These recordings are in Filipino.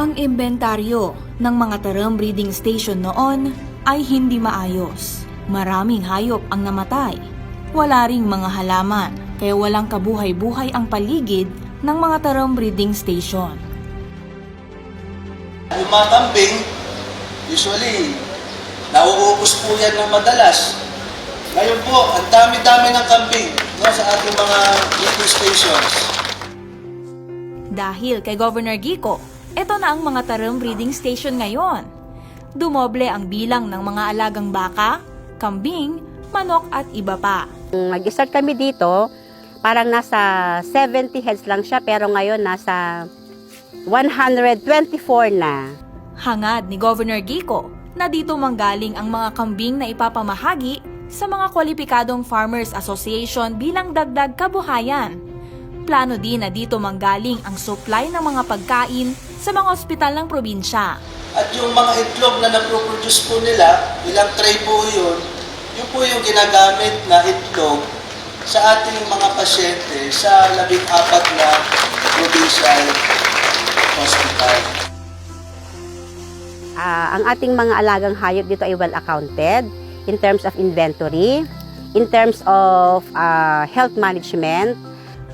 Ang inventaryo ng mga term breeding station noon ay hindi maayos. Maraming hayop ang namatay. Wala ring mga halaman, kaya walang kabuhay-buhay ang paligid ng mga term breeding station. Kambing, usually, nauubos po yan ng madalas. Ngayon po, ang dami-dami ng kambing no, sa ating mga breeding stations. Dahil kay Governor Gico, ito na ang mga term breeding station ngayon. Dumoble ang bilang ng mga alagang baka, kambing, manok at iba pa. Nag-start kami dito, parang nasa 70 heads lang siya pero ngayon nasa 124 na. Hangad ni Governor Gico na dito manggaling ang mga kambing na ipapamahagi sa mga kwalipikadong Farmers Association bilang dagdag kabuhayan. Plano din na dito manggaling ang supply ng mga pagkain sa mga ospital ng probinsya. At yung mga itlog na naproproduce po nila, ilang tray po yun, yun po yung ginagamit na itlog sa ating mga pasyente sa labing apat na provincial hospital. Ah, ang ating mga alagang hayop dito ay well accounted in terms of inventory, in terms of ah, health management.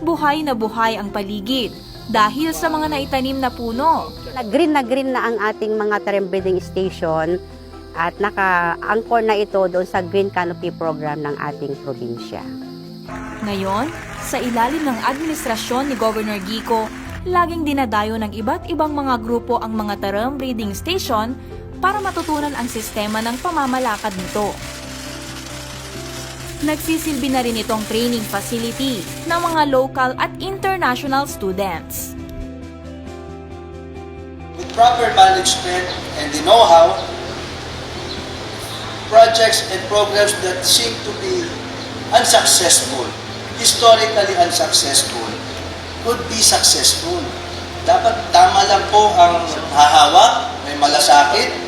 Buhay na buhay ang paligid dahil sa mga naitanim na puno. Na green na green na ang ating mga term breeding station at naka-anchor na ito doon sa Green Canopy program ng ating probinsya. Ngayon, sa ilalim ng administrasyon ni Governor Gico, laging dinadayo ng iba't ibang mga grupo ang mga term breeding station para matutunan ang sistema ng pamamalakad nito. Nagsisilbi na rin itong training facility ng mga local at international students. With proper management and the know-how, projects and programs that seem to be unsuccessful, historically unsuccessful, could be successful. Dapat tama lang po ang hahawak, may malasakit,